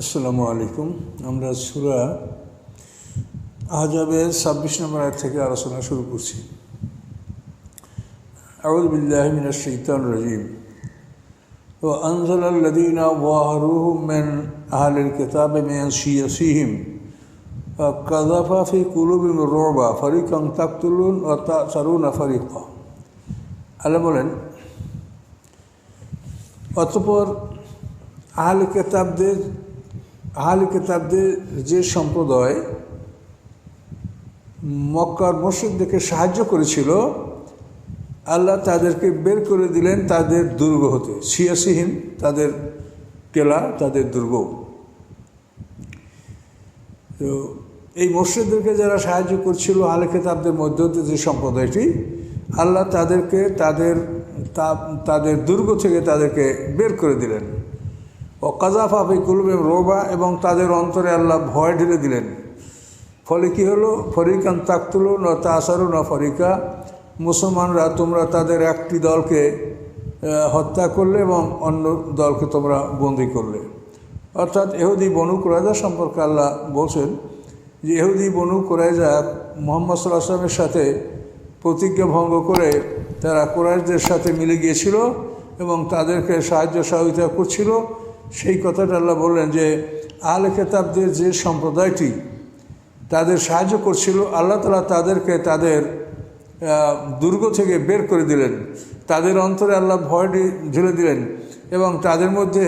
আসসালামু আলাইকুম। আমরা সুরা আহজাবের ছাব্বিশ নম্বর আয় থেকে আলোচনা শুরু করছি। আউল বিল্লাহ মিনা শৈতান রাজিম। ও আনজাল আল্লাদিনা ওয়াহরুহমেন আহলের কেতাবে মেয়ান শিয়াসিহিম। কাজাফা ফি কুলুবিম রোবা ফারিকং তাকতুলুন ও তা সারুনা ফারিকা। আল্লাহ বলেন, অতপর আহলে কেতাবদের আহল কেতাবদের যে সম্প্রদায় মক্কার মসজিদদেরকে সাহায্য করেছিল, আল্লাহ তাদেরকে বের করে দিলেন তাদের দুর্গ হতে। সিয়াসিহীন তাদের কেলা, তাদের দুর্গ। তো এই মসজিদদেরকে যারা সাহায্য করছিল আলে কেতাবদের মধ্য যে সম্প্রদায়টি, আল্লাহ তাদেরকে তাদের তাদের দুর্গ থেকে তাদেরকে বের করে দিলেন। ও কাজাফা ফি কুলবে রোবা এবং তাদের অন্তরে আল্লাহ ভয় ঢেলে দিলেন। ফলে কী হলো? ফরিকান তাকতুল ন তাসারু ন ফরিকা। মুসলমানরা তোমরা তাদের একটি দলকে হত্যা করলে এবং অন্য দলকে তোমরা বন্দি করলে। অর্থাৎ এহুদি বনু কুরাইজা সম্পর্কে আল্লাহ বলছেন যে এহুদি বনু কুরাইজা মোহাম্মদ সাল্লাহ আসলামের সাথে প্রতিজ্ঞা ভঙ্গ করে তারা কোরআশদের সাথে মিলে গিয়েছিল এবং তাদেরকে সাহায্য সহযোগিতা করছিল। সেই কথাটা আল্লাহ বললেন যে, আহলে খেতাবদের যে সম্প্রদায়টি, তাদের সাহায্য করছিল, আল্লাহ তালা তাদেরকে তাদের দুর্গ থেকে বের করে দিলেন। তাদের অন্তরে আল্লাহ ভয় ঢেলে দিলেন এবং তাদের মধ্যে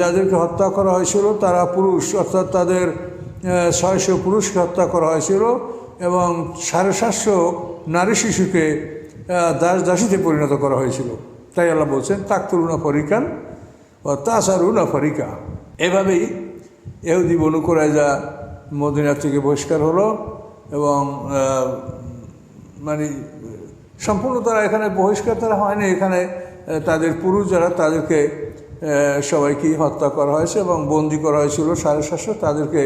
যাদেরকে হত্যা করা হয়েছিল, তারা পুরুষ, অর্থাৎ তাদের ছয়শো পুরুষকে হত্যা করা হয়েছিল এবং সাড়ে সাতশো নারী শিশুকে দাস দাসীতে পরিণত করা হয়েছিল। তাই আল্লাহ বলছেন, তাকতুলুনা ফরিকান ও তাসারুনা ফরিকা। এভাবেই এহুদি বনু যা মদিনা থেকে বহিষ্কার হলো এবং মানে সম্পূর্ণ তারা এখানে বহিষ্কার তারা হয়নি। এখানে তাদের পুরুষ যারা, তাদেরকে সবাইকে হত্যা করা হয়েছে এবং বন্দি করা হয়েছিল। সাড়ে সাতশো তাদেরকে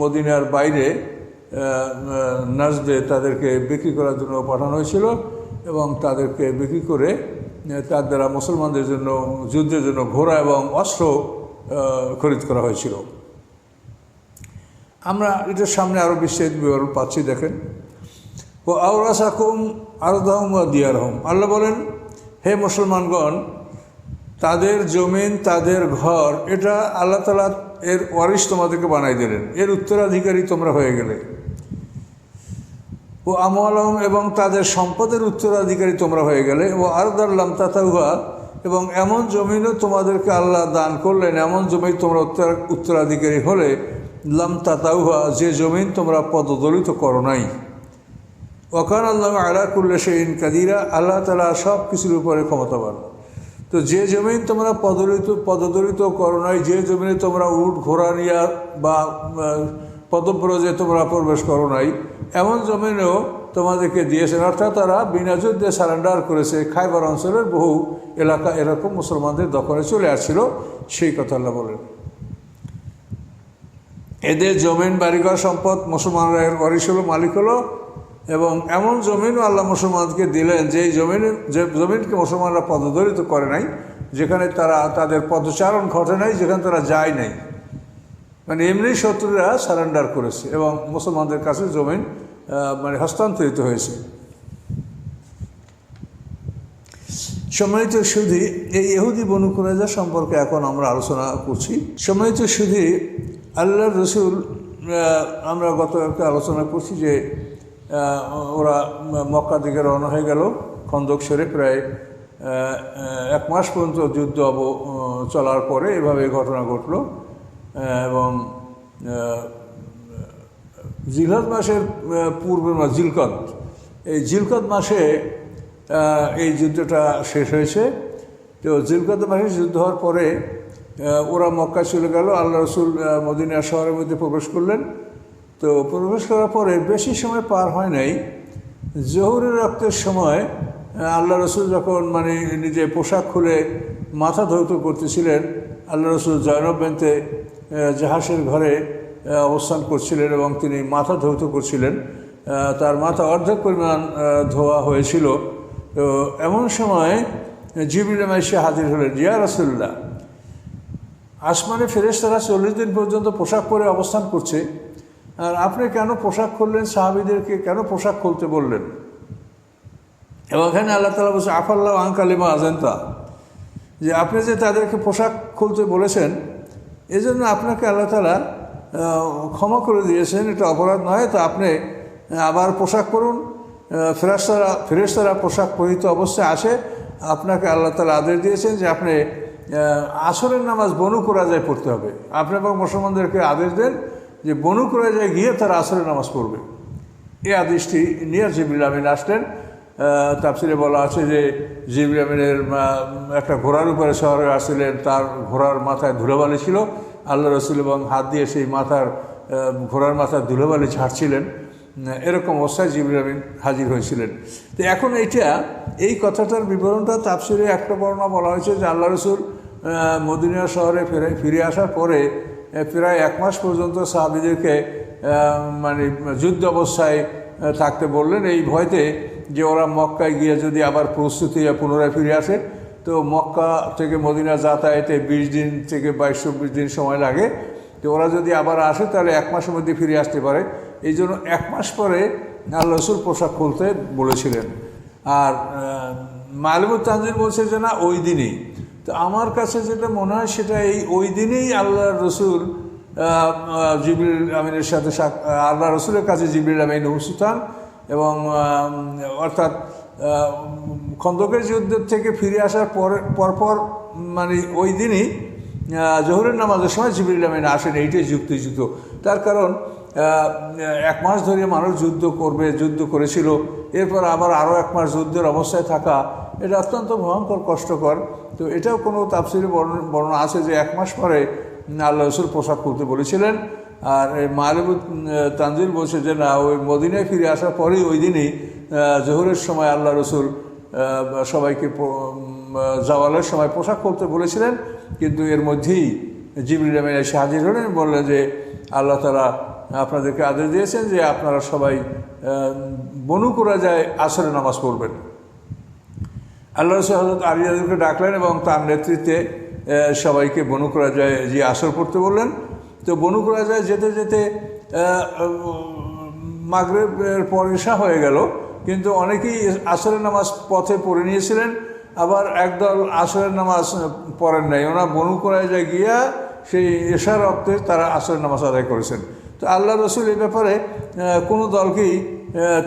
মদিনার বাইরে নাজদে তাদেরকে বিক্রি করার জন্য পাঠানো হয়েছিল এবং তাদেরকে বিক্রি করে তার দ্বারা মুসলমানদের জন্য, যুদ্ধের জন্য ঘোড়া এবং অস্ত্র খরিদ করা হয়েছিল। আমরা এটার সামনে আরও বিস্তারিত বিবরণ পাচ্ছি, দেখেন। ও আউরাসাকুম আরদাহম দিয়ারহম। আল্লাহ বলেন, হে মুসলমানগণ, তাদের জমিন, তাদের ঘর, এটা আল্লাহ তালা এর ওয়ারিশ তোমাদেরকে বানাই দিলেন। এর উত্তরাধিকারী তোমরা হয়ে গেলে। ও আমলম এবং তাদের সম্পদের উত্তরাধিকারী তোমরা হয়ে গেলে। ও আরদাল্লাম তাতাউহা, এবং এমন জমিনও তোমাদেরকে আল্লাহ দান করলেন, এমন জমি তোমরা উত্তর, উত্তরাধিকারী হলে, লাম তাতাউহা, যে জমিন তোমরা পদদলিত করো নাই। ওখান আল্লাহ আলা করলে সেই কাদিরা, আল্লাহ তালা সব কিছুর উপরে ক্ষমতাবান। তো যে জমিন তোমরা পদলিত, পদদলিত করো নাই, যে জমিনে তোমরা উট, ঘোড়া নিয়া বা পদব্রজে তোমরা প্রবেশ করো নাই এমন জমিনেও তোমাদেরকে দিয়েছেন। অর্থাৎ তারা বিনা যুদ্ধে সারেন্ডার করেছে। খাইবার অঞ্চলের বহু এলাকা এরকম মুসলমানদের দখলে চলে আসছিল। সেই কথা আল্লাহ বলেন। এদের জমিন, বাড়িঘর সম্পদ মুসলমানরা এর ওয়ারিশ হলো মালিক হলো। এবং এমন জমিনও আল্লাহ মুসলমানকে দিলেন, যে জমিন, যে জমিনকে মুসলমানরা পদদলিত করে নাই, যেখানে তারা তাদের পদচারণ ঘটে নাই, যেখানে তারা যায় নাই। মানে এমনি শত্রুরা সারেন্ডার করেছে এবং মুসলমানদের কাছে জমিন মানে হস্তান্তরিত হয়েছে। সম্মানিত সুধী, এই ইহুদি বনু কুরাজা সম্পর্কে এখন আমরা আলোচনা করছি। সম্মানিত সুধী আল্লাহ রসুল আমরা গতকালকে আলোচনা করছি যে ওরা মক্কা দিকে রওনা হয়ে গেল, খন্দক সেরে প্রায় এক মাস পর্যন্ত যুদ্ধ অব চলার পরে এভাবে ঘটনা ঘটল। এবং জিলহদ মাসের পূর্বে মাস জিলকদ এই জিলকদ মাসে এই যুদ্ধটা শেষ হয়েছে। তো জিলকদ মাসে যুদ্ধ হওয়ার পরে ওরা মক্কা চলে গেল, আল্লাহ রসুল মদিনা শহরের মধ্যে প্রবেশ করলেন। তো প্রবেশ করার পরে বেশি সময় পার হয় নাই। জহুরের রক্তের সময় আল্লাহ রসুল যখন মানে নিজে পোশাক খুলে মাথা ধৌত করতেছিলেন, আল্লাহ রসুল জয়নব বেনতে জাহাসের ঘরে অবস্থান করছিলেন এবং তিনি মাথা ধৌত করছিলেন। তার মাথা অর্ধেক পরিমাণ ধোয়া হয়েছিল। তো এমন সময় জিবরিল এসে হাজির হলেন। জিয়া রসুল্লাহ আসমানে ফেরেশতারা চল্লিশ দিন পর্যন্ত পোশাক পরে অবস্থান করছে। আর আপনি কেন পোশাক খুললেন? সাহাবিদেরকে কেন পোশাক খুলতে বললেন? এবং এখানে আল্লাহ তালা বলছে, আফাল্লাহ আঙ্কালিমা আজেন্তা যে আপনি যে তাদেরকে পোশাক খুলতে বলেছেন এই জন্য আপনাকে আল্লাহ তালা ক্ষমা করে দিয়েছেন, এটা অপরাধ নয়। তো আপনি আবার পোশাক পরুন। ফেরাস্তারা ফেরেস্তারা পোশাক পরিহিত অবস্থায় আসে। আপনাকে আল্লাহ তালা আদেশ দিয়েছেন যে আপনি আসরের নামাজ বনু যায় পড়তে হবে। আপনি এবং মুসলমানদেরকে আদেশ দেন যে বনু যায় গিয়ে তারা আসরের নামাজ পড়বে। এই আদেশটি নিয়ে জিবরিল আমিন আসলেন। তাফসিরে বলা আছে যে জিবরিল আমিনের একটা ঘোড়ার উপরে শহরে আসছিলেন তার ঘোড়ার মাথায় ধুলোবালি ছিল। আল্লাহ রসুল এবং হাত দিয়ে সেই মাথার ঘোড়ার মাথায় ধুলোবালি ছাড়ছিলেন এরকম অবস্থায় জিবরিল আমিন হাজির হয়েছিলেন। তো এখন এইটা এই কথাটার বিবরণটা তাফসিরে একটা বর্ণনা বলা হয়েছে যে আল্লাহ রসুল আহ, মদিনা শহরে ফিরে ফিরে আসার পরে প্রায় এক মাস পর্যন্ত সাহাবিদেরকে মানে যুদ্ধ অবস্থায় থাকতে বললেন। এই ভয়তে যে ওরা মক্কায় গিয়ে যদি আবার প্রস্তুতি পুনরায় ফিরে আসে, তো মক্কা থেকে মদিনা যাতায়াতে বিশ দিন থেকে বাইশ, চব্বিশ দিন সময় লাগে। তো ওরা যদি আবার আসে, তাহলে এক মাসের মধ্যে ফিরে আসতে পারে। এই জন্য এক মাস পরে আল্লাহ রসুল পোশাক খুলতে বলেছিলেন। আর মালিবুল তানজির বলছে যে না, ওই দিনই। তো আমার কাছে যেটা মনে হয়, সেটা এই ওই দিনেই আল্লাহ রসুল জিবরিল আমিনের সাথে আল্লাহ রসুলের কাছে জিবরিল আমিন উপস্থিত এবং অর্থাৎ খন্দকের যুদ্ধের থেকে ফিরে আসার পর, পরপর মানে ওই দিনই জোহরের নামাজের সময় জিবরিল আমিন আসেন, এইটাই যুক্তিযুক্ত। তার কারণ এক মাস ধরে মানুষ যুদ্ধ করবে, যুদ্ধ করেছিল, এরপর আবার আরও এক মাস যুদ্ধের অবস্থায় থাকা, এটা অত্যন্ত ভয়ঙ্কর, কষ্টকর। তো এটাও কোনো তাপসিরে বর্ণনা আছে যে এক মাস পরে আল্লাহ রসুল পোশাক খুলতে বলেছিলেন আর মালিবুদ তানজিল বলছে যে, না, ওই মদিনায় ফিরে আসার পরেই ওই দিনই জোহরের সময় আল্লাহ রসুল সবাইকে জাওয়ালের সময় পোশাক খুলতে বলেছিলেন। কিন্তু এর মধ্যেই জিবরিল আমিন এসে হাজির হলেন, বললেন যে, আল্লাহ তালা আপনাদেরকে আদেশ দিয়েছেন যে, আপনারা সবাই বনু করা যায় আসরে নামাজ পড়বেন। আল্লাহ রসুল হজরত আলিয়াদেরকে ডাকলেন এবং তার নেতৃত্বে সবাইকে বনু করা যায় যে আসর পড়তে বললেন তো বনু করা যেতে যেতে মাগরেবের পর এসা হয়ে গেল। কিন্তু অনেকেই আসরের নামাজ পথে পড়ে নিয়েছিলেন। আবার একদল আসরের নামাজ পড়েন নাই। ওরা বনু করা যায় গিয়া সেই এশার অর্থে তারা আসরের নামাজ আদায় করেছেন। তো আল্লাহ রসুল এই ব্যাপারে কোনো দলকেই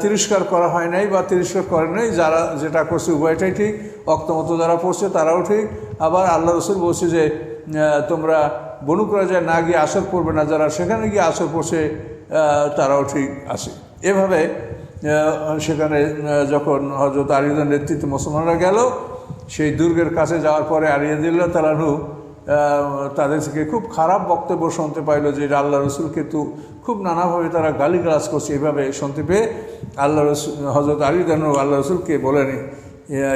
তিরস্কার করা হয় নাই বা তিরস্কার করেন নাই। যারা যেটা করছে উভয়টাই ঠিক অক্তমতো যারা পড়ছে তারাও ঠিক। আবার আল্লাহ রসুল বলছে যে তোমরা বনু করা যায় না গিয়ে আসর পড়বে না যারা সেখানে গিয়ে আসর পড়ছে তারাও ঠিক আছে। এভাবে সেখানে যখন হজরত আলিদের নেতৃত্বে মুসলমানরা গেল সেই দুর্গের কাছে যাওয়ার পরে আলিয়াদিল্লা তালানহু আহ, তাদের থেকে খুব খারাপ বক্তব্য শুনতে পাইলো যে আল্লাহ রসুল কিন্তু খুব নানাভাবে তারা গালিগালাজ করছে। এইভাবে শুনতে পেয়ে আল্লাহ রসুল হজরত আলী আল্লাহ রসুলকে বলেন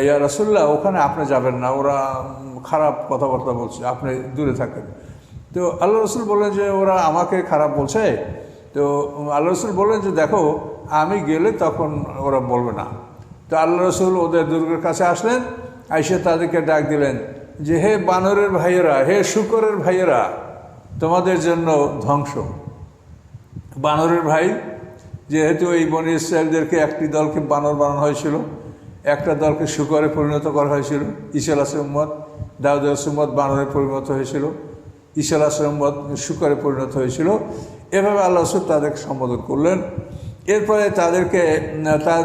ইয়া রসুল্লাহ ওখানে আপনি যাবেন না ওরা খারাপ কথাবার্তা বলছে আপনি দূরে থাকেন। তো আল্লাহ রসুল বললেন যে ওরা আমাকে খারাপ বলছে। তো আল্লাহ রসুল বললেন যে দেখো, আমি গেলে তখন ওরা বলবে না। তো আল্লাহ রসুল ওদের দুর্গের কাছে আসলেন, আইসে তাদেরকে ডাক দিলেন যে, হে বানরের ভাইয়েরা, হে শুকরের ভাইয়েরা, তোমাদের জন্য ধ্বংস। বানরের ভাই, যেহেতু এই বনি ইসরায়েলদেরকে একটি দলকে বানর বানানো হয়েছিল, একটা দলকে শুকরে পরিণত করা হয়েছিল। ইসাল আসম্মদ দাউদ আসম্মদ বানরে পরিণত হয়েছিল। ইসাল আসম্মদ শুকরে পরিণত হয়েছিল। এভাবে আল্লাহ রসুল তাদেরকে সম্বোধন করলেন। এরপরে তাদেরকে তা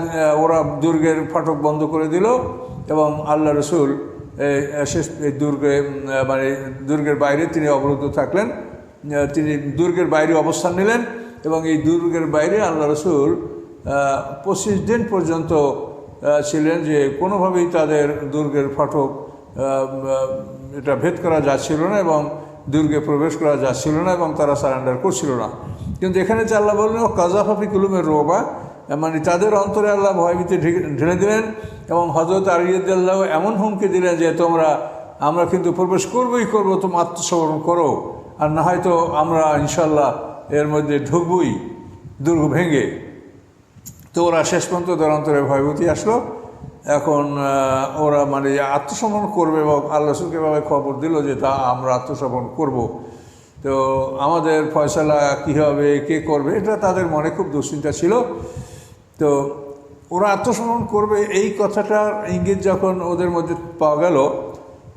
ওরা দুর্গের ফাটক বন্ধ করে দিল এবং আল্লাহ রসুল শেষ এই দুর্গে মানে দুর্গের বাইরে তিনি অবরুদ্ধ থাকলেন। তিনি দুর্গের বাইরে অবস্থান নিলেন এবং এই দুর্গের বাইরে আল্লাহ রসুল পঁচিশ দিন পর্যন্ত ছিলেন যে কোনোভাবেই তাদের দুর্গের ফটক এটা ভেদ করা যাচ্ছিল না এবং দুর্গে প্রবেশ করা যাচ্ছিল না এবং তারা সারেন্ডার করছিল না। কিন্তু এখানে যে আল্লাহ বললেন কাজাফাফি কুলুমের রোবা মানে তাদের অন্তরে আল্লাহ ভয়ভীতি ঢেলে দিলেন এবং হজরত আলিয়াল্লাহ এমন হুমকি দিলেন যে, তোমরা, আমরা কিন্তু প্রবেশ করবই করব, তুমি আত্মসমরণ করো। আর না হয়তো আমরা ইনশাল্লাহ এর মধ্যে ঢুকবই, দুর্গ ভেঙে। তো ওরা শেষ পর্যন্ত তার অন্তরে ভয়ভূতি আসলো। এখন ওরা মানে আত্মসমর্পণ করবে এবং আল্লাহ রসুলকে এভাবে খবর দিল যে তা আমরা আত্মসমর্পণ করব। তো আমাদের ফয়সালা কী হবে, কে করবে, এটা তাদের মনে খুব দুশ্চিন্তা ছিল। তো ওরা আত্মসমর্পণ করবে এই কথাটার ইঙ্গিত যখন ওদের মধ্যে পাওয়া গেল,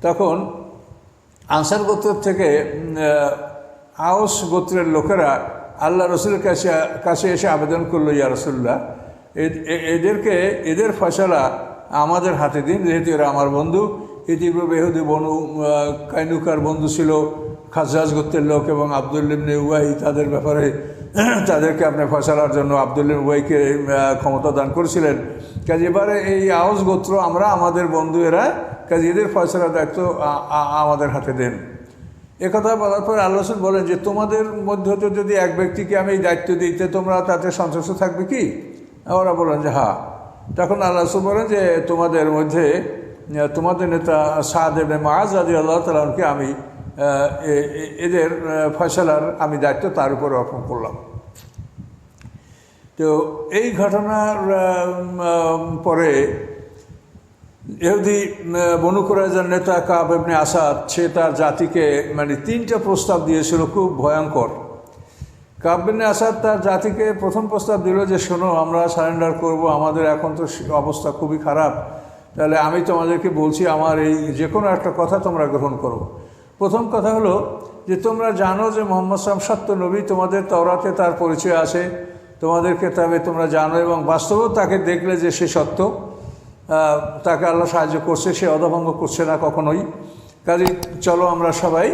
তখন আনসার গোত্র থেকে আওস গোত্রের লোকেরা আল্লাহ রসুলের কাছে কাছে এসে আবেদন করল, ইয়া রসুল্লাহ এদেরকে, এদের ফয়সালা আমাদের হাতে দিন, যেহেতু এরা আমার বন্ধু। ইতিপূর্বে এহুদি বনু কাইনুকার বন্ধু ছিল খাজাজ গোত্রের লোক এবং আবদুল্লিবনে উয়াই তাদের ব্যাপারে তাদেরকে আপনি ফয়সালার জন্য আবদুল্লিম উয়াইকে ক্ষমতা দান করেছিলেন। কাজে এবারে এই আওস গোত্র আমরা, আমাদের বন্ধু এরা, কাজে এদের ফয়সালার দায়িত্ব আমাদের হাতে দেন। একথা বলার পর আল্লাহ বলেন যে, তোমাদের মধ্যে যদি এক ব্যক্তিকে আমি এই দায়িত্ব দিতে তোমরা তাতে সন্তুষ্ট থাকবে কি? ওরা বলেন যে হ্যাঁ। তখন আল্লাহ বলেন যে তোমাদের মধ্যে তোমাদের নেতা এবনে মাজ আদি আল্লাহ তালাকে আমি এদের আহ, ফয়সালার আমি দায়িত্ব তার উপর অর্পণ করলাম। তো এই ঘটনার পরে এহুদি বনু কুরাইজার নেতা কাব এমনি আসাদ সে তার জাতিকে মানে তিনটা প্রস্তাব দিয়েছিল খুব ভয়ঙ্কর। কাব্যনে আসাদ তার জাতিকে প্রথম প্রস্তাব দিল যে, শোনো, আমরা সারেন্ডার করব, আমাদের এখন তো অবস্থা খুবই খারাপ। তাহলে আমি তোমাদেরকে বলছি, আমার এই যে কোনো একটা কথা তোমরা গ্রহণ করো। প্রথম কথা হলো যে, তোমরা জানো যে, মোহাম্মদ সালাম সত্য নবী তোমাদের তওরাতে তার পরিচয় আছে। তোমাদের কেতাবে তোমরা জানো এবং বাস্তবেও তাকে দেখলে যে সে সত্য। তাকে আল্লাহ সাহায্য করছে, সে অধভঙ্গ করছে না কখনোই। কাজে চলো আমরা সবাই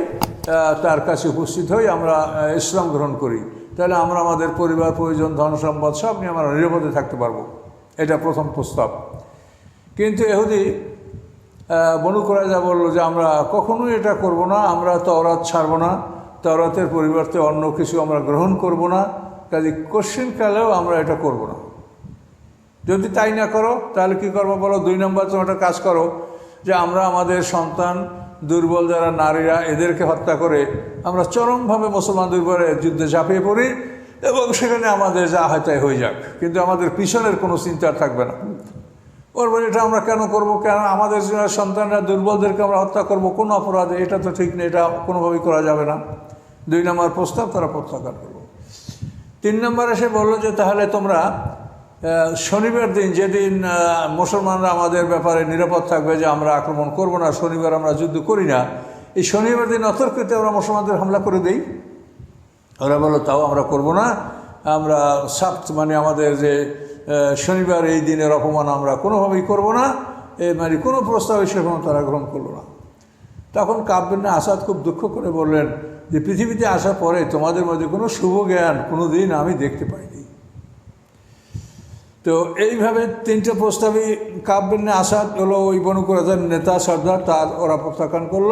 তার কাছে উপস্থিত হই, আমরা ইসলাম গ্রহণ করি। তাহলে আমরা আমাদের পরিবার প্রয়োজন ধন সম্পদ সব নিয়ে আমরা নিরাপদে থাকতে পারব। এটা প্রথম প্রস্তাব। কিন্তু এহুদি বনু যা বলল যে আমরা কখনোই এটা করব না, আমরা তওরাত ছাড়বো না, তওরাতের পরিবর্তে অন্য কিছু আমরা গ্রহণ করব না কাজে কোশ্চিনকালেও আমরা এটা করব না। যদি তাই না করো, তাহলে কি করব বলো? দুই নম্বর তুমি একটা কাজ করো যে আমরা আমাদের সন্তান দুর্বল যারা নারীরা এদেরকে হত্যা করে আমরা চরমভাবে মুসলমানদের উপরে যুদ্ধে ঝাঁপিয়ে পড়ি এবং সেখানে আমাদের যা হয় তাই হয়ে যাক। কিন্তু আমাদের পিছনের কোনো চিন্তা থাকবে না। ওর বলে, এটা আমরা কেন করব? কেন আমাদের সন্তানরা দুর্বলদেরকে আমরা হত্যা করব? কোনো অপরাধে, এটা তো ঠিক নেই এটা কোনোভাবেই করা যাবে না। দুই নম্বর প্রস্তাব, তারা প্রত্যাখ্যান করব তিন নম্বর এসে বলল যে, তাহলে তোমরা শনিবার দিন যেদিন মুসলমানরা আমাদের ব্যাপারে নিরাপদ থাকবে যে আমরা আক্রমণ করব না, শনিবার আমরা যুদ্ধ করি না, এই শনিবার দিন অতর্কিতে আমরা মুসলমানদের হামলা করে দিই। ওরা বলল তাও আমরা করব না, আমরা সাপ্ত মানে আমাদের যে শনিবার এই দিনের অপমান আমরা কোনোভাবেই করব না, এ মানে কোনো প্রস্তাবে সেরকম তারা গ্রহণ করল না। তখন কাব্যন্যা আসাদ খুব দুঃখ করে বললেন যে, পৃথিবীতে আসার পরে তোমাদের মধ্যে কোনো শুভ জ্ঞান কোনো দিন আমি দেখতে পাইনি। তো এইভাবে তিনটে প্রস্তাবই কাব্যন্যা আসাদ হলো ওই বনুকুরাজার নেতা সর্দার, তার ওরা প্রত্যাখ্যান করল।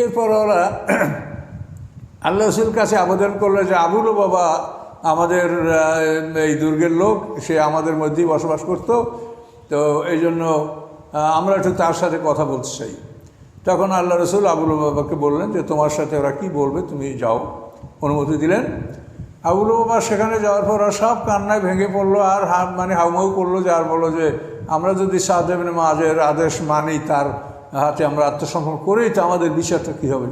এরপর ওরা আল্লাহ রসুল কাছে আবেদন করল যে আবুল বাবা আমাদের এই দুর্গের লোক, সে আমাদের মধ্যেই বসবাস করত। তো এই জন্য আমরা একটু তার সাথে কথা বলতে চাই। তখন আল্লাহ রসুল আবুল বাবাকে বললেন যে তোমার সাথে ওরা কি বলবে, তুমি যাও। অনুমতি দিলেন। আবুল বাবা সেখানে যাওয়ার পর সব কান্নায় ভেঙে পড়ল আর হা মানে হাউমাউ করল যে আর বলল যে, আমরা যদি সাহেবেন মাঝের আদেশ মানি, তার হাতে আমরা আত্মসমর্পণ করি, তো আমাদের বিচারটা কী হবে?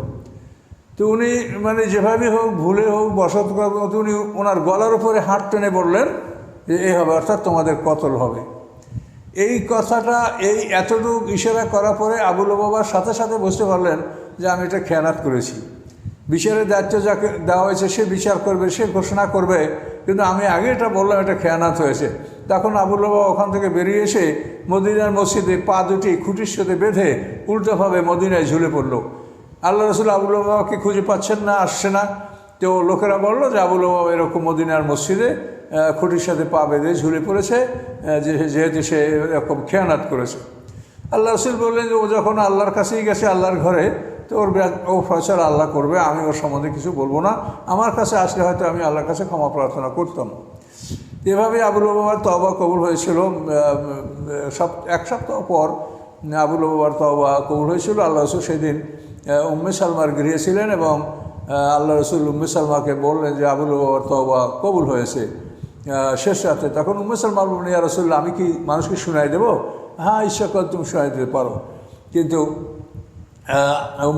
তো উনি মানে যেভাবে হোক, ভুলে হোক, বসত উনি ওনার গলার উপরে হাত টেনে বললেন যে এই হবে, অর্থাৎ তোমাদের কতল হবে। এই কথাটা, এই এতটুকু ইশারা করার পরে আবুল বাবার সাথে সাথে বুঝতে পারলেন যে, আমি এটা খেয়ানাত করেছি। বিচারের দায়িত্ব যাকে দেওয়া হয়েছে, সে বিচার করবে, সে ঘোষণা করবে। কিন্তু আমি আগে এটা বললাম, এটা খেয়ানাত হয়েছে। তখন আবুল বাবা ওখান থেকে বেরিয়ে এসে মদিনার মসজিদে পা দুটি খুঁটির সাথে বেঁধে উল্টোভাবে মদিনায় ঝুলে পড়ল। আল্লাহ রসুল আবুল বাবাকে খুঁজে পাচ্ছেন না, আসছে না। তো লোকেরা বলল যে আবুল বাবা এরকম মদিনার মসজিদে খুঁটির সাথে পা বেঁধে ঝুলে পড়েছে যেহেতু সে এরকম খেয়ানাত করেছে। আল্লাহ রসুল বললেন যে, ও যখন আল্লাহর কাছেই গেছে, আল্লাহর ঘরে তো ওর ও ফয়সাল আল্লাহ করবে, আমি ওর সম্বন্ধে কিছু বলব না। আমার কাছে আসলে হয়তো আমি আল্লাহর কাছে ক্ষমা প্রার্থনা করতাম। এভাবে আবুল বাবার তবা কবুল হয়েছিল সপ এক সপ্তাহ পর আবুল বাবার তবা কবুল হয়েছিল। আল্লাহ রসুল সেদিন উম্মে সালমার গৃহেছিলেন এবং আল্লাহ রসুল উম্মে সালমাকে বললেন যে, আবুল বাবার তবা কবুল হয়েছে। শেষ রাতে তখন উম্মে সালমা বললেন, ইয়া রসুল্লাহ আমি কি মানুষকে শুনাই দেবো? হ্যাঁ ঈশ্বর তুমি সহায় দিতে পারো। কিন্তু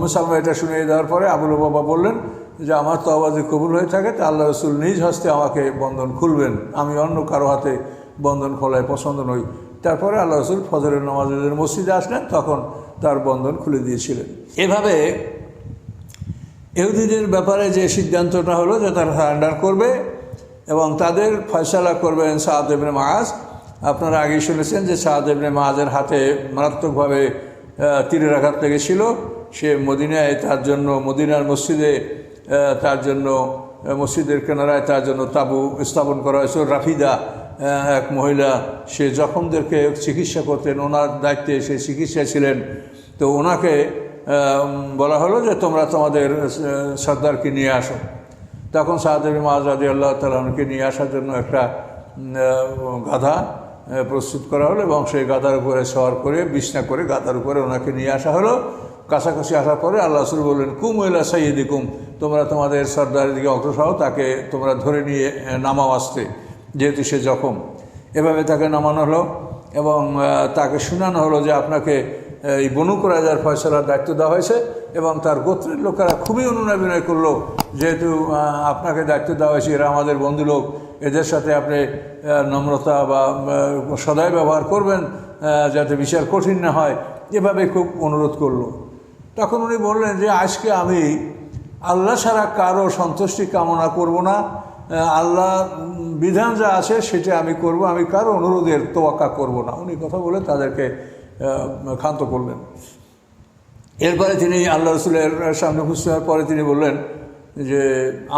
মুসালমা এটা শুনিয়ে দেওয়ার পরে আবুল বাবা বললেন যে, আমার তো আওয়াজে কবুল হয়ে থাকে, তা আল্লাহ রসুল নিজ হস্তে আমাকে বন্ধন খুলবেন। আমি অন্য কারও হাতে বন্ধন খোলায় পছন্দ নই। তারপরে আল্লাহ রসুল ফজরের নামাজের মসজিদে আসলেন, তখন তার বন্ধন খুলে দিয়েছিলেন। এভাবে ইহুদিদের ব্যাপারে যে সিদ্ধান্তটা হলো যে, তারা সারেন্ডার করবে এবং তাদের ফয়সালা করবেন সাহাদ ইবনে মাজ আপনারা আগেই শুনেছেন যে সাহাদ ইবনে মাজের হাতে মারাত্মকভাবে তীরের আঘাত লেগেছিল। সে মদিনায় তার জন্য, মদিনার মসজিদে তার জন্য মসজিদের কেনারায় তার জন্য তাবু স্থাপন করা হয়েছিল। রাফিদা এক মহিলা, সে জখমদেরকে চিকিৎসা করতেন। ওনার দায়িত্বে সে চিকিৎসায় ছিলেন। তো ওনাকে বলা হলো যে, তোমরা তোমাদের সর্দারকে নিয়ে আসো। তখন সাহাদেবী মাহাজাদি আল্লাহ তালকে নিয়ে আসার জন্য একটা গাধা প্রস্তুত করা হলো এবং সেই গাদার উপরে সওয়ার করে, বিছনা করে গাদার উপরে ওনাকে নিয়ে আসা হলো। কাছাকাছি আসার পরে আল্লাহ রসুল বললেন, কুম এলা সাইয়েদি কুম তোমরা তোমাদের সর্দারের দিকে অগ্রসর তাকে তোমরা ধরে নিয়ে নামাও আসতে, যেহেতু সে জখম। এভাবে তাকে নামানো হলো এবং তাকে শোনানো হলো যে আপনাকে এই বনু রাজার ফয়সলার দায়িত্ব দেওয়া হয়েছে এবং তার গোত্রের লোকেরা খুবই অনুনয় বিনয় করল। যেহেতু আপনাকে দায়িত্ব দেওয়া হয়েছে, এরা আমাদের বন্ধু লোক এদের সাথে আপনি নম্রতা বা সদাই ব্যবহার করবেন যাতে বিচার কঠিন না হয়। এভাবে খুব অনুরোধ করল। তখন উনি বললেন যে, আজকে আমি আল্লাহ ছাড়া কারও সন্তুষ্টি কামনা করব না। আল্লাহ বিধান যা আছে সেটা আমি করব। আমি কারও অনুরোধের তোয়াক্কা করব না। উনি কথা বলে তাদেরকে ক্ষান্ত করলেন। এরপরে তিনি আল্লাহ রসুলের সামনে উপস্থিত হওয়ার পরে তিনি বললেন যে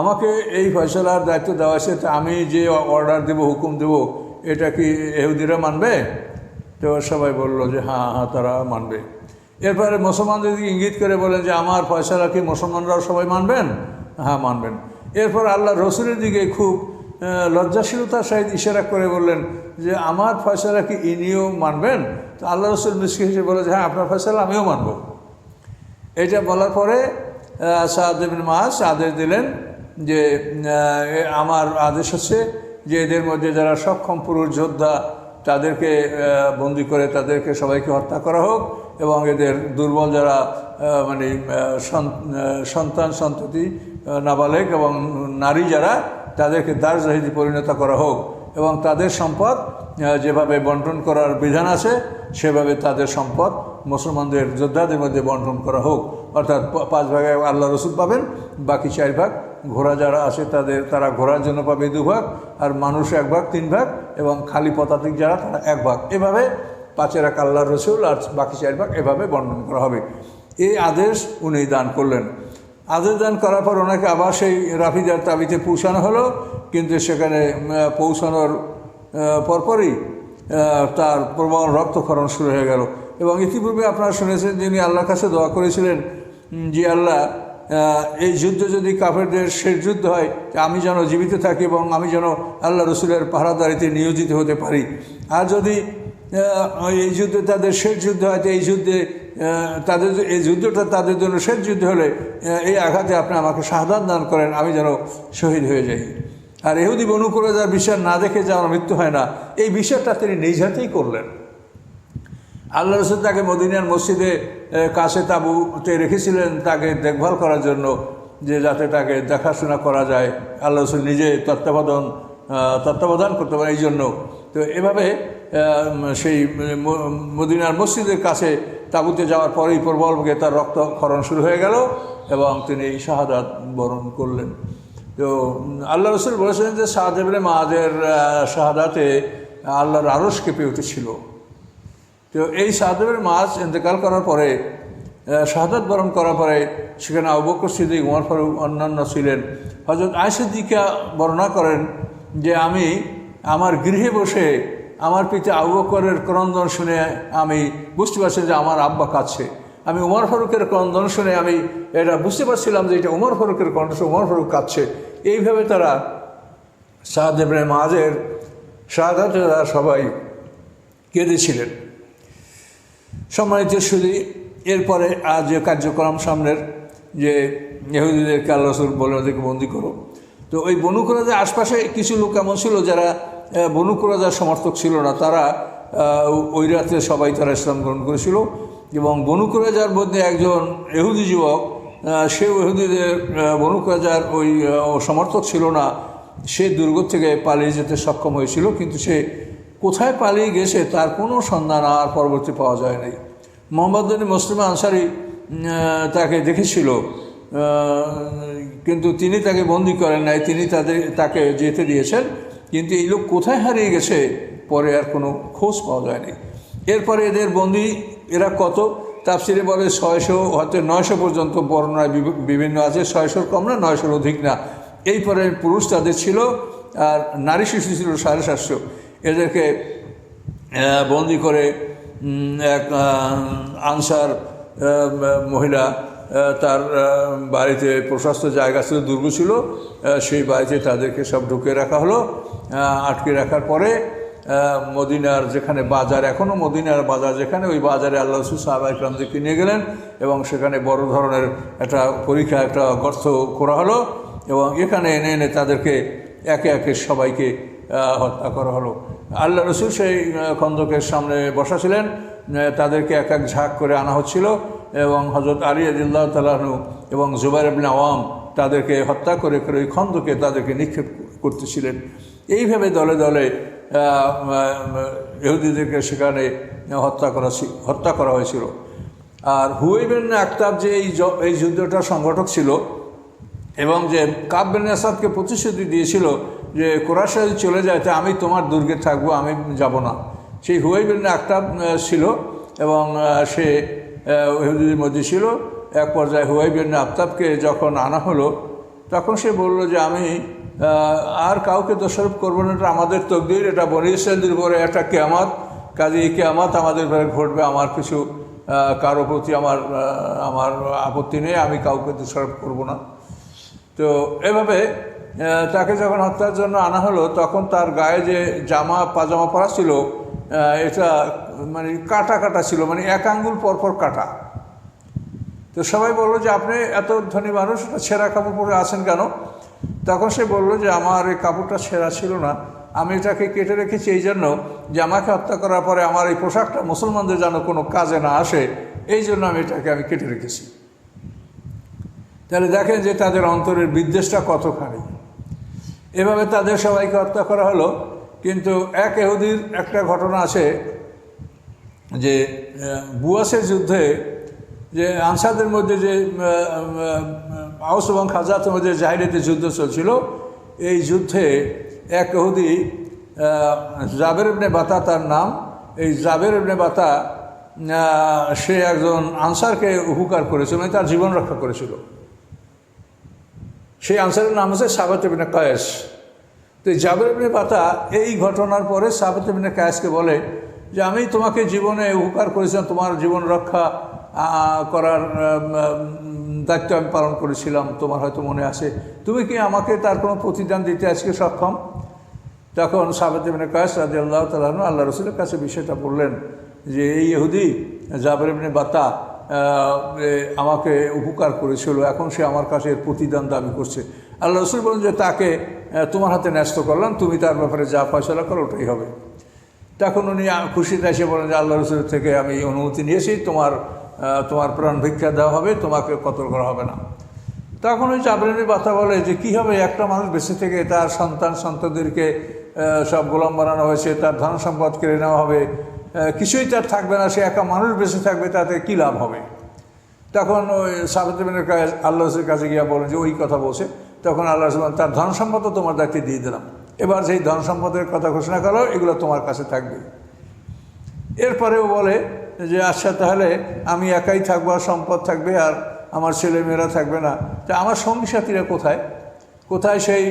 আমাকে এই ফয়সলার দায়িত্ব দেওয়া হয়েছে তা আমি যে অর্ডার দেব, হুকুম দেব, এটা কি এহুদিরা মানবে? তো সবাই বলল যে হ্যাঁ হ্যাঁ তারা মানবে। এরপরে মুসলমান যদি ইঙ্গিত করে বলেন যে আমার ফয়সলা কি মুসলমানরাও সবাই মানবেন? হ্যাঁ মানবেন। এরপর আল্লাহ রসুলের দিকে খুব লজ্জাশীলতার সহিত ইশারা করে বললেন যে আমার ফয়সলা কি ইনিও মানবেন? তো আল্লাহ রসুল মিসকি হিসেবে বলে যে হ্যাঁ আপনার ফয়সলা আমিও মানবো। এটা বলার পরে সাহাদিন মাস আদেশ দিলেন যে আমার আদেশ হচ্ছে যে এদের মধ্যে যারা সক্ষম পুরুষ যোদ্ধা, তাদেরকে বন্দি করে তাদেরকে সবাইকে হত্যা করা হোক এবং এদের দুর্বল যারা মানে সন্তান, সন্ততি নাবালেক এবং নারী যারা, তাদেরকে দাস জাহিদি পরিণত করা হোক এবং তাদের সম্পদ যেভাবে বন্টন করার বিধান আছে, সেভাবে তাদের সম্পদ মুসলমানদের, যোদ্ধাদের মধ্যে বন্টন করা হোক। অর্থাৎ পাঁচ ভাগে আল্লাহ রসুল পাবেন, বাকি চার ভাগ ঘোড়া যারা আছে তাদের, তারা ঘোড়ার জন্য পাবে দু ভাগ, আর মানুষ এক ভাগ, তিন ভাগ, এবং খালি পতাতিক যারা তারা এক ভাগ। এভাবে পাঁচের এক আল্লাহ রসুল আর বাকি চার ভাগ এভাবে বর্ণন করা হবে। এই আদেশ উনি দান করলেন। আদেশ দান করার পর ওনাকে আবার সেই রাফিদার তাবিতে পৌঁছানো হলো, কিন্তু সেখানে পৌঁছানোর পরপরই তার প্রবল রক্তক্ষরণ শুরু হয়ে গেল। এবং ইতিপূর্বে আপনারা শুনেছেন যিনি আল্লাহর কাছে দোয়া করেছিলেন যে আল্লাহ এই যুদ্ধ যদি কাফেরদের শেষ যুদ্ধ হয় আমি যেন জীবিত থাকি এবং আমি যেন আল্লাহ রসুলের পাহারাদারিতে নিয়োজিত হতে পারি। আর যদি এই যুদ্ধে তাদের শেষ যুদ্ধ হয় এই যুদ্ধে তাদের এই যুদ্ধটা তাদের জন্য শেষ যুদ্ধ হলে এই আঘাতে আপনি আমাকে সাহায্য দান করেন, আমি যেন শহীদ হয়ে যাই। আর এহুদি বনু করে যার বিশ্বাস না দেখে যে আমার মৃত্যু হয় না, এই বিষয়টা তিনি নিজ হাতেই করলেন। আল্লাহ রসুল তাকে মদিনার মসজিদে কাছে তাবুতে রেখেছিলেন তাকে দেখভাল করার জন্য, যে যাতে তাকে দেখাশোনা করা যায়। আল্লাহ রসুল নিজে তত্ত্বাবধান তত্ত্বাবধান করতে পারে এই জন্য। তো এভাবে সেই মদিনার মসজিদের কাছে তাবুতে যাওয়ার পরেই প্রবলকে তার রক্তক্ষরণ শুরু হয়ে গেল এবং তিনি শাহাদাত বরণ করলেন। তো আল্লাহ রসুল বলেছেন যে শাহদেবের মাদের শাহাদাতে আল্লাহর আরস কেঁপে উঠেছিল। তো এই সাহাদেবের মাছ ইন্তেকাল করার পরে শাহাদাত বরণ করার পরে সেখানে আবুবকর সিদ্দিক, উমর ফারুক অন্যান্য ছিলেন। হজরত আয়সিদ্দিকা বর্ণনা করেন যে, আমি আমার গৃহে বসে আমার পিতা আবু বকরের ক্রন্দন শুনে আমি বুঝতে পারছি যে আমার আব্বা কাছে আমি উমর ফারুকের ক্রন্দন শুনে আমি এটা বুঝতে পারছিলাম যে এটা উমর ফারুকের কণ্ঠ উমর ফারুক কাঁদছে। এইভাবে তারা সাহাদেবের মাঝের শাহাদাতে তারা সবাই কেঁদেছিলেন। সম্মানিত শুধু এরপরে আজ যে কার্যক্রম সামনের যে ইহুদিদেরকে আল্লাহ রসুল বলে ওদেরকে বন্দি করো। তো ওই বনু কুরাজার আশপাশে কিছু লোক এমন ছিল যারা আহ, বনু সমর্থক ছিল না। তারা ওই রাতে সবাই তারা ইসলাম গ্রহণ করেছিল এবং বনু কুরাজার মধ্যে একজন এহুদি যুবক সেও এহুদিদের আহ, বনু ওই সমর্থক ছিল না। সে দুর্গ থেকে পালিয়ে যেতে সক্ষম হয়েছিল কিন্তু সে কোথায় পালিয়ে গেছে তার কোনো সন্ধান আর পরবর্তী পাওয়া যায় নাই মোহাম্মদ মুসলিম আনসারি তাকে দেখেছিল কিন্তু তিনি তাকে বন্দি করেন নাই, তিনি তাদের, তাকে যেতে দিয়েছেন, কিন্তু এই লোক কোথায় হারিয়ে গেছে পরে আর কোনো খোঁজ পাওয়া যায়নি। এরপরে এদের বন্দি, এরা কত? তাফসিরে বলে ছয়শো, হয়তো নয়শো পর্যন্ত বর্ণনায় বিভিন্ন আছে, ছয়শোর কম না, নয়শোর অধিক না। এই পরে পুরুষ তাদের ছিল, আর নারী শিশু ছিল সাড়ে সাতশো। এদেরকে বন্দি করে এক আনসার মহিলা তার বাড়িতে প্রশস্ত জায়গা ছিল, দুর্গ ছিল সেই বাড়িতে তাদেরকে সব ঢুকে রাখা হলো। আটকে রাখার পরে মদিনার যেখানে বাজার এখনও মদিনার বাজার যেখানে, ওই বাজারে আল্লাহ রসুল সাহাবা ইকরামদেরকে নিয়ে গেলেন এবং সেখানে বড় ধরনের একটা পরীক্ষা, একটা গর্ত করা হলো এবং এখানে এনে এনে তাদেরকে একে একে সবাইকে হত্যা করা হলো। আল্লাহ রসুল সেই খন্দকের সামনে বসা ছিলেন তাদেরকে এক এক ঝাঁক করে আনা হচ্ছিল এবং হজরত আলী আদিল্লাহ তালাহনু এবং জুবাইর আবিন আওয়াম তাদেরকে হত্যা করে করে ওই খন্দকে তাদেরকে নিক্ষেপ করতেছিলেন। এইভাবে দলে দলে ইহুদিদেরকে সেখানে হত্যা করা হত্যা করা হয়েছিল। আর হুয়েবেন আক্তাব যে এই এই যুদ্ধটার সংগঠক ছিল এবং যে কাব্যেন আসাদকে প্রতিশ্রুতি দিয়েছিল যে কোরআশা যদি চলে যায়, তা আমি তোমার দুর্গে থাকব, আমি যাব না। সেই হুয়াই হুয়াইবিন আক্তাব ছিল এবং সে ইহুদিদের মধ্যে ছিল। এক পর্যায়ে হুয়াইবিন আফতাবকে যখন আনা হলো, তখন সে বলল যে আমি আর কাউকে দোষারোপ করব না, এটা আমাদের তকদির, এটা বনি ইসরায়েলদের উপরে একটা কেয়ামত। কাজে এই কেয়ামত আমাদের উপরে ঘটবে, আমার কিছু কারও প্রতি আমার আমার আপত্তি নেই, আমি কাউকে দোষারোপ করব না। তো এভাবে তাকে যখন হত্যার জন্য আনা হলো, তখন তার গায়ে যে জামা, পাজামা পরা ছিল এটা মানে কাটা কাটা ছিল মানে এক আঙ্গুল পরপর কাটা। তো সবাই বলল যে, আপনি এত ধনী মানুষ ছেঁড়া কাপড় পরে আছেন কেন? তখন সে বলল যে, আমার এই কাপড়টা ছেঁড়া ছিল না। আমি এটাকে কেটে রেখেছি এই জন্য যে, আমাকে হত্যা করার পরে আমার এই পোশাকটা মুসলমানদের যেন কোনো কাজে না আসে, এই জন্য আমি এটাকে আমি কেটে রেখেছি। তাহলে দেখেন যে, তাদের অন্তরের বিদ্বেষটা কতখানি। এভাবে তাদের সবাইকে হত্যা করা হলো, কিন্তু এক এহুদির একটা ঘটনা আছে যে বুয়াসের যুদ্ধে যে আনসারদের মধ্যে যে আউস এবং খাজাতের মধ্যে জাহিরিতে যুদ্ধ চলছিল, এই যুদ্ধে এক এহুদি জাবের ইবনে বাতা তার নাম, এই জাবের বাতা সে একজন আনসারকে উপকার করেছিল মানে তার জীবন রক্ষা করেছিল। সেই আনসারের নাম হচ্ছে সাবাত ইবনে কয়েস। তো জাবের ইবনে পাতা এই ঘটনার পরে সাবাত ইবনে কায়েসকে বলে যে, আমি তোমাকে জীবনে উপকার করেছিলাম তোমার জীবন রক্ষা করার দায়িত্ব আমি পালন করেছিলাম, তোমার হয়তো মনে আছে। তুমি কি আমাকে তার কোনো প্রতিদান দিতে আজকে সক্ষম? তখন সাবেত ইবনে কায়েস রাজি আল্লাহ তালন আল্লাহ রসুলের কাছে বিষয়টা বললেন যে, এই ইহুদি জাবের বাতা আমাকে উপকার করেছিল। এখন সে আমার কাছে প্রতিদান দাবি করছে। আল্লাহ রসুল বলেন যে, তাকে তোমার হাতে ন্যস্ত করলাম, তুমি তার ব্যাপারে যা ফয়সলা করো ওটাই হবে। তখন উনি খুশিতে এসে বলেন যে, আল্লাহ রসুলের থেকে আমি অনুমতি নিয়েছি, তোমার তোমার প্রাণ ভিক্ষা দেওয়া হবে, তোমাকে কতল করা হবে না। তখন ওই চাবরানি বাতা বলে যে, কী হবে? একটা মানুষ বেঁচে থেকে তার সন্তান সন্তানদেরকে সব গোলাম বানানো হয়েছে, তার ধন সম্পদ কেড়ে নেওয়া হবে কিছুই তার থাকবে না, সে একা মানুষ বেঁচে থাকবে, তাতে কী লাভ হবে? তখন ওই সাবেদিনের কাছে আল্লাহ কাছে গিয়া বলেন যে, ওই কথা বলছে। তখন আল্লাহ রসুল তার ধন সম্পদ তোমার দায়িত্বে দিয়ে দিলাম। এবার সেই ধন সম্পদের কথা ঘোষণা করো, এগুলো তোমার কাছে থাকবে। এরপরেও বলে যে আচ্ছা তাহলে আমি একাই থাকব, আর সম্পদ থাকবে, আর আমার ছেলে মেয়েরা থাকবে না। তা আমার সঙ্গী সাথীরা কোথায়? কোথায় সেই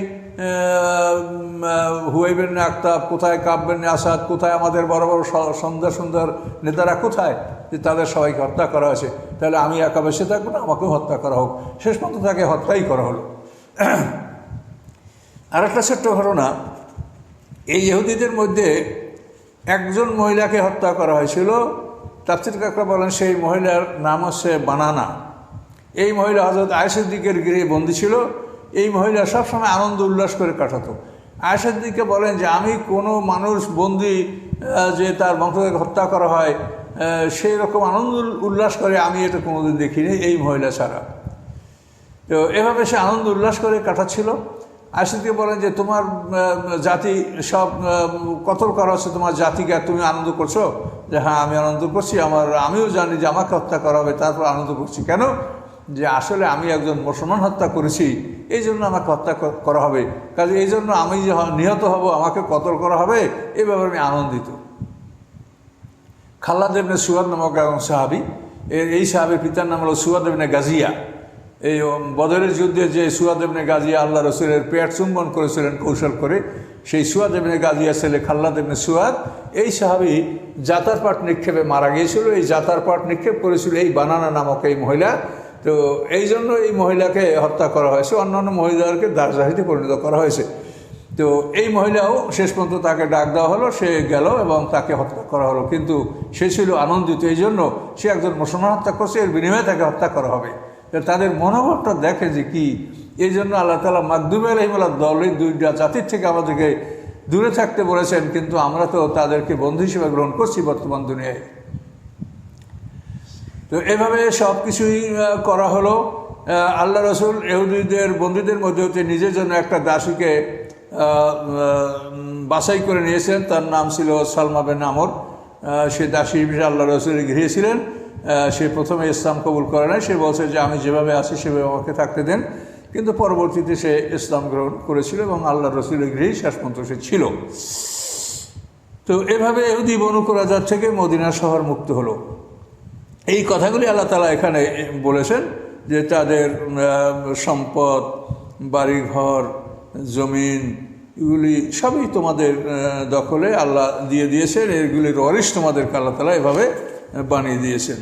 হুয়াইবেন আক্তাব, কোথায় কাব্যেন আসাদ, কোথায় আমাদের বড় বড় সুন্দর সুন্দর নেতারা কোথায়? যে তাদের সবাইকে হত্যা করা হয়েছে। তাহলে আমি একা বেসে থাকব না, আমাকেও হত্যা করা হোক। শেষ পর্যন্ত তাকে হত্যাই করা হলো। আরেকটা ছোট্ট ঘটনা, এই ইহুদিদের মধ্যে একজন মহিলাকে হত্যা করা হয়েছিল। তাফসির কাকরা বলেন, সেই মহিলার নাম হচ্ছে বানানা। এই মহিলা হজরত দিকের গৃহে বন্দী ছিল। এই মহিলা সবসময় আনন্দ উল্লাস করে কাটাতো। আয়সুদ্দিককে বলেন যে, আমি কোনো মানুষ, বন্দি যে তার বংশকে হত্যা করা হয় সেই রকম আনন্দ উল্লাস করে আমি এটা কোনোদিন দেখিনি, এই মহিলা ছাড়া। তো এভাবে সে আনন্দ উল্লাস করে কাটাচ্ছিল। আশিদকে বলেন যে, তোমার জাতি সব কতল করা হচ্ছে, তোমার জাতিকে তুমি আনন্দ করছ? যে হ্যাঁ আমি আনন্দ করছি, আমার, আমিও জানি যে আমাকে হত্যা করা হবে, তারপর আনন্দ করছি। কেন? যে আসলে আমি একজন মুসলমান হত্যা করেছি, এই জন্য আমাকে হত্যা করা হবে। কাজে এই জন্য আমি যে নিহত হব, আমাকে কতল করা হবে এই ব্যাপারে আমি আনন্দিত। খাল্লাদ ইবনে সুয়াদ নামক একজন সাহাবি এই সাহাবির পিতার নাম হলো সুয়াদ গাজিয়া। এই বদরের যুদ্ধে যে সুয়াদ ইবনে গাজিয়া আল্লাহ রসুলের পেট চুম্বন করেছিলেন কৌশল করে, সেই সুয়াদ ইবনে গাজিয়া ছেলে খাল্লাদ ইবনে সুয়াদ, এই সাহাবি জাতার পাট নিক্ষেপে মারা গিয়েছিল। এই জাতার পাট নিক্ষেপ করেছিল এই বানানা নামক এই মহিলা। তো এই জন্য এই মহিলাকে হত্যা করা হয়েছে। অন্যান্য মহিলাদেরকে দাসদাসীতে পরিণত করা হয়েছে। তো এই মহিলাও শেষ পর্যন্ত তাকে ডাক দেওয়া হলো, সে গেল এবং তাকে হত্যা করা হলো। কিন্তু সে ছিল আনন্দিত। এই জন্য সে একজন মুসলমান হত্যা করছে, এর বিনিময়ে তাকে হত্যা করা হবে। তাদের মনোভাবটা দেখে যে কি? এই জন্য আল্লাহ তালা মাকদুম দল এই দুইটা জাতির থেকে আমাদেরকে দূরে থাকতে বলেছেন, কিন্তু আমরা তো তাদেরকে বন্ধু হিসেবে গ্রহণ করছি বর্তমান দুনিয়ায়। তো এভাবে সব কিছুই করা হলো। আল্লাহ রসুল এহুদিদের বন্ধুদের মধ্যে হতে নিজের জন্য একটা দাসীকে বাছাই করে নিয়েছেন। তার নাম ছিল সালমা বেন আমর। সে দাসী হিসেবে আল্লাহ রসুল গৃহীছিলেন। সে প্রথমে ইসলাম কবুল করে নাই। সে বলছে যে আমি যেভাবে আছি সেভাবে আমাকে থাকতে দেন। কিন্তু পরবর্তীতে সে ইসলাম গ্রহণ করেছিল এবং আল্লাহ রসুলের গৃহেই শেষ পর্যন্ত সে ছিল। তো এভাবে এহুদি বনু কোরাজার থেকে মদিনা শহর মুক্ত হলো। এই কথাগুলি আল্লাহ তালা এখানে বলেছেন যে তাদের সম্পদ, বাড়িঘর, জমিন, এগুলি সবই তোমাদের দখলে আল্লাহ দিয়ে দিয়েছেন। এগুলির অরিশ তোমাদেরকে আল্লাহ তালা এভাবে বানিয়ে দিয়েছেন।